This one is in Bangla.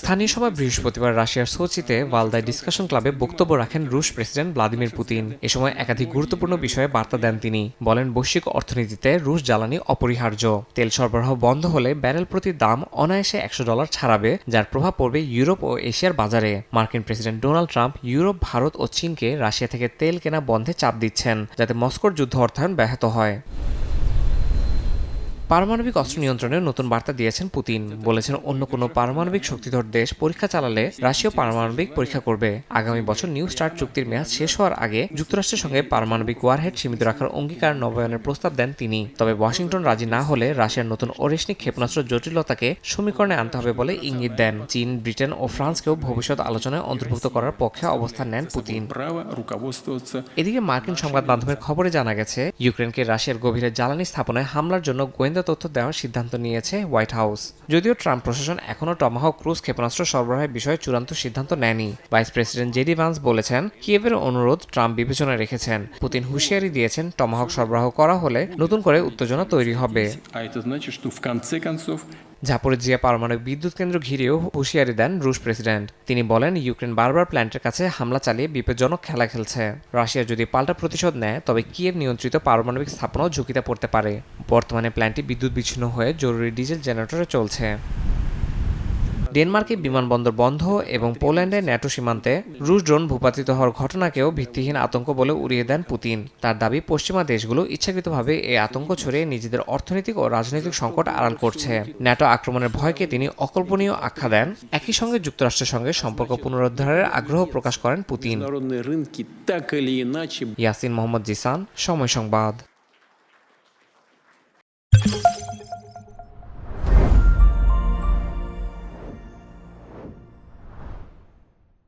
স্থানীয় সময় বৃহস্পতিবার রাশিয়ার সোচিতে ওয়ালদায় ডিসকাশন ক্লাবে বক্তব্য রাখেন রুশ প্রেসিডেন্ট ভ্লাদিমির পুতিন। এ সময় একাধিক গুরুত্বপূর্ণ বিষয়ে বার্তা দেন তিনি। বলেন, বৈশ্বিক অর্থনীতিতে রুশ জ্বালানি অপরিহার্য। তেল সরবরাহ বন্ধ হলে ব্যারেল প্রতি দাম অনায়াসে একশো ডলার ছাড়াবে, যার প্রভাব পড়বে ইউরোপ ও এশিয়ার বাজারে। মার্কিন president Donald Trump Europe, Bharat ও চীনকে রাশিয়া থেকে তেল কেনা বন্ধে চাপ দিচ্ছেন, যাতে মস্কোর যুদ্ধ অর্থায়ন ব্যাহত হয়। পারমাণবিক অস্ত্র নিয়ন্ত্রণের নতুন বার্তা দিয়েছেন পুতিন। বলেছেন, অন্য কোনো পারমাণবিক শক্তিধর দেশ পরীক্ষা চালালে রাশিয়া পারমাণবিক পরীক্ষা করবে। আগামী বছর নিউ স্টার্ট চুক্তির মেয়াদ শেষ হওয়ার আগে যুক্তরাষ্ট্রের সঙ্গে পারমাণবিক ওয়ারহেড সীমিত রাখার অঙ্গীকার নবায়নের প্রস্তাব দেন তিনি। তবে ওয়াশিংটন রাজি না হলে রাশিয়ার নতুন অরেশনিক ক্ষেপণাস্ত্র জটিলতাকে সমীকরণে আনতে হবে বলে ইঙ্গিত দেন। চীন, ব্রিটেন ও ফ্রান্সকেও ভবিষ্যৎ আলোচনায় অন্তর্ভুক্ত করার পক্ষে অবস্থান নেন পুতিন। এদিকে মার্কিন সংবাদ মাধ্যমের খবরে জানা গেছে, ইউক্রেনকে রাশিয়ার গভীরে জ্বালানি স্থাপনায় হামলার জন্য গোয়েন্দা গোয়েন্দা তথ্য দেওয়ার সিদ্ধান্ত নিয়েছে হোয়াইট হাউস। যদিও ট্রাম্প প্রশাসন এখনও টমাহক ক্রুজ ক্ষেপণাস্ত্র সরবরাহের বিষয়ে চূড়ান্ত সিদ্ধান্ত নেয়নি। ভাইস প্রেসিডেন্ট জেডি ভান্স বলেছেন কিয়েভের অনুরোধ ট্রাম্প বিবেচনায় রেখেছেন। পুতিন হুঁশিয়ারি দিয়েছেন টমাহক সরবরাহ করা হলে নতুন করে উত্তেজনা তৈরি হবে। ঝাপরজিয়া পারমাণবিক বিদ্যুৎ কেন্দ্র ঘিরেও হুঁশিয়ারি দেন রুশ প্রেসিডেন্ট। তিনি বলেন ইউক্রেন বারবার প্ল্যান্টের কাছে হামলা চালিয়ে বিপজ্জনক খেলা খেলছে। রাশিয়া যদি পাল্টা প্রতিশোধ নেয় তবে কিয়েভ নিয়ন্ত্রিত পারমাণবিক স্থাপনাও ঝুঁকিতে পড়তে পারে। বর্তমানে প্ল্যান্টটি বিদ্যুৎ বিচ্ছিন্ন হয়ে জরুরি ডিজেল জেনারেটর চলছে। ডেনমার্কে বিমানবন্দর বন্ধ এবং পোল্যান্ডে ন্যাটো সীমান্তে রুশ ড্রোন ভূপাতিত হওয়ার ঘটনাকেও ভিত্তিহীন আতঙ্ক বলে উড়িয়ে দেন পুতিন। তার দাবি পশ্চিমা দেশগুলো ইচ্ছাকৃতভাবে এই আতঙ্ক ছড়িয়ে নিজেদের অর্থনৈতিক ও রাজনৈতিক সংকট আড়াল করছে। ন্যাটো আক্রমণের ভয়কে তিনি অকল্পনীয় আখ্যা দেন। একই সঙ্গে যুক্তরাষ্ট্রের সঙ্গে সম্পর্ক পুনরুদ্ধারের আগ্রহ প্রকাশ করেন পুতিন। ইয়াসিন মোহাম্মদ জিসান সময় সংবাদ।